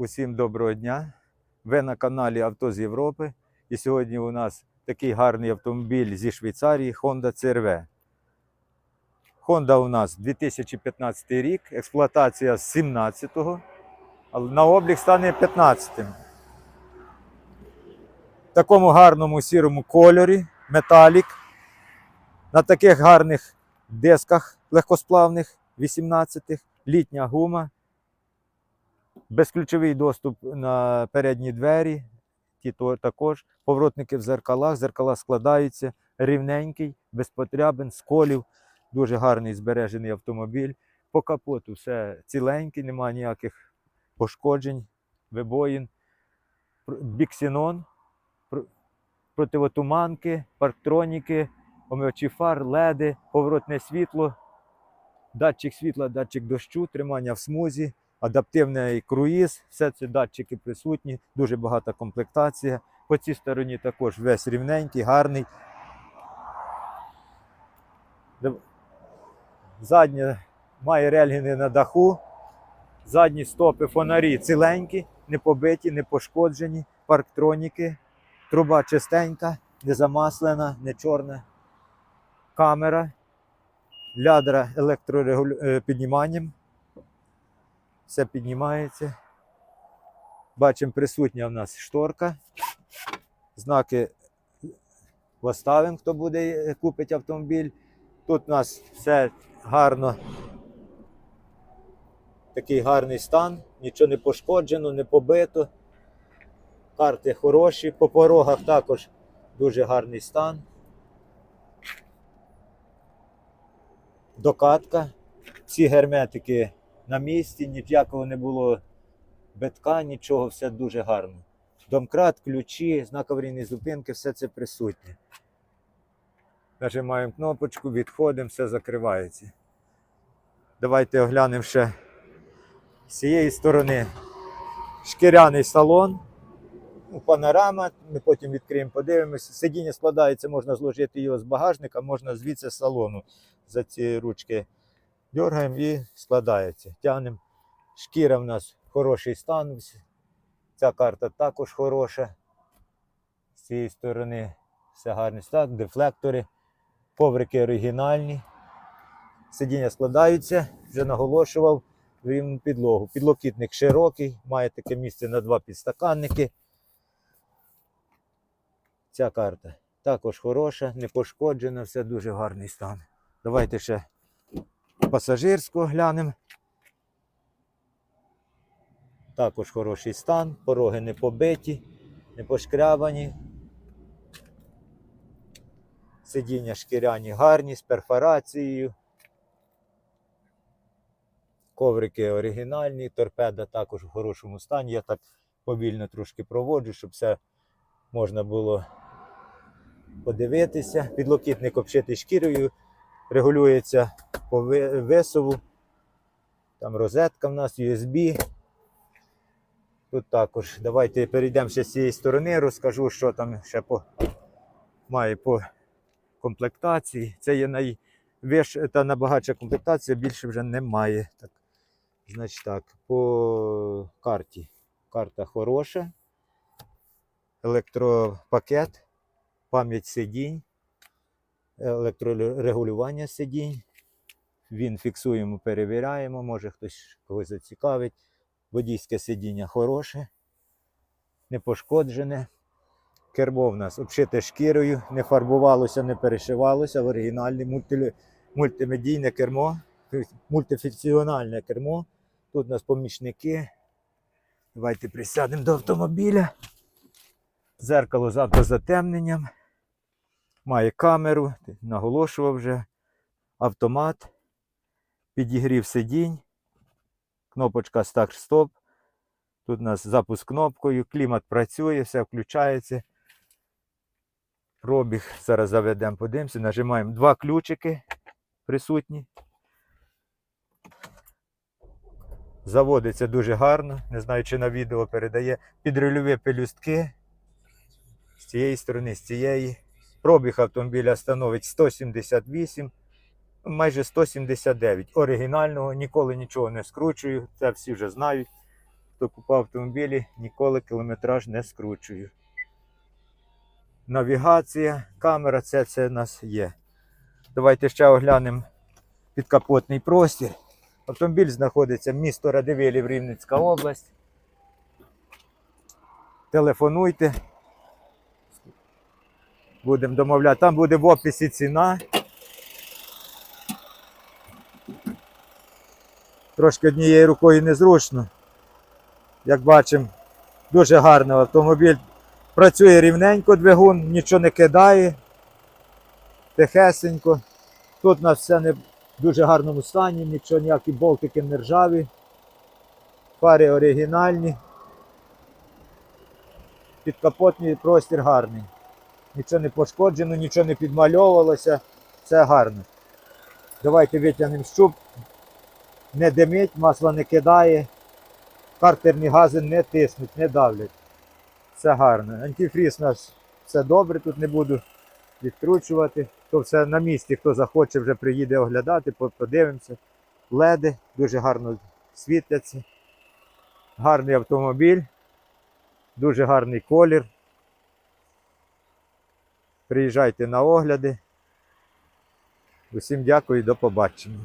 Усім доброго дня. Ви на каналі Авто з Європи. І сьогодні у нас такий гарний автомобіль зі Швейцарії Honda CRV. Honda у нас 2015 рік, експлуатація з 17-го, але на облік стане 15-м. В такому гарному сірому кольорі, металік. На таких гарних дисках легкосплавних 18-х, літня гума безключовий доступ на передні двері, ті також, поворотники в зеркалах, зеркала складаються, рівненький, без потрябин, сколів, дуже гарний збережений автомобіль. По капоту все ціленький, немає ніяких пошкоджень, вибоїн. Біксінон, противотуманки, парктроніки, омивачі фар, леди, поворотне світло, датчик світла, датчик дощу, тримання в смузі, адаптивний круїз, все це датчики присутні, дуже багата комплектація. По цій стороні також весь рівненький, гарний. Заднє має рельгіни на даху. Задні стопи фонарі ціленькі, не побиті, не пошкоджені, парктроніки, труба чистенька, не замаслена, не чорна. Камера, лядра електропідніманням. Все піднімається. Бачимо, присутня в нас шторка. Знаки поставимо, хто буде е, купить автомобіль. Тут у нас все гарно. Такий гарний стан, нічого не пошкоджено, не побито. Карти хороші, по порогах також дуже гарний стан. Докатка. Всі герметики на місці, ніякого не було битка, нічого, все дуже гарно. Домкрат, ключі, знак аварійної зупинки, все це присутнє. Нажимаємо кнопочку, відходимо, все закривається. Давайте оглянемо ще з цієї сторони шкіряний салон. Ну, Панорама, ми потім відкриємо, подивимося. Сидіння складається, можна зложити його з багажника, можна звідси з салону за ці ручки дергаємо і складається. Тягнемо. Шкіра в нас хороший стан. Ця карта також хороша. З цієї сторони все гарний стан, дефлектори, коврики оригінальні. Сидіння складаються, вже наголошував рівну підлогу. Підлокітник широкий, має таке місце на два підстаканники. Ця карта також хороша, не пошкоджена, все дуже гарний стан. Давайте ще пасажирську глянемо. Також хороший стан, пороги не побиті, не пошкрябані. Сидіння шкіряні гарні з перфорацією. Коврики оригінальні, торпеда також в хорошому стані. Я так повільно трошки проводжу, щоб все можна було подивитися. Підлокітник обшитий шкірою, регулюється по висову. Там розетка в нас, USB. Тут також. Давайте перейдемо ще з цієї сторони, розкажу, що там ще по, має по комплектації. Це є найвища та набагатша комплектація, більше вже немає. Так, значить так, по карті. Карта хороша. Електропакет, пам'ять сидінь, електрорегулювання сидінь. Він фіксуємо, перевіряємо, може хтось когось зацікавить. Водійське сидіння хороше, не пошкоджене. Кермо в нас обшите шкірою, не фарбувалося, не перешивалося. В оригінальне мульти... мультимедійне кермо, мультифункціональне кермо. Тут у нас помічники. Давайте присядемо до автомобіля. Зеркало з автозатемненням. Має камеру, наголошував вже. Автомат. Підігрів сидінь. Кнопочка старт-стоп. Тут у нас запуск кнопкою, клімат працює, все включається. Пробіг зараз заведемо, подивимося. Нажимаємо два ключики присутні. Заводиться дуже гарно. Не знаю, чи на відео передає. Підрульові пелюстки. З цієї сторони, з цієї. Пробіг автомобіля становить 178 майже 179. Оригінального, ніколи нічого не скручую, це всі вже знають. хто купав автомобілі, ніколи кілометраж не скручую. Навігація, камера, це, це в нас є. Давайте ще оглянемо підкапотний простір. Автомобіль знаходиться в місто Радивилів, Рівненська область. Телефонуйте. Будемо домовляти. Там буде в описі ціна. Трошки однією рукою незручно. Як бачимо, дуже гарний автомобіль. Працює рівненько двигун, нічого не кидає. Тихесенько. Тут у нас все не в дуже гарному стані, нічого, ніякі болтики не ржаві. Фари оригінальні. Підкапотний простір гарний. Нічого не пошкоджено, нічого не підмальовувалося. Все гарно. Давайте витягнемо щуп. Не димить, масло не кидає. Картерні гази не тиснуть, не давлять. Все гарно. Антифріз у нас все добре, тут не буду відкручувати. То все на місці, хто захоче, вже приїде оглядати, по- подивимося. Леди дуже гарно світляться. Гарний автомобіль, дуже гарний колір. Приїжджайте на огляди. Усім дякую і до побачення.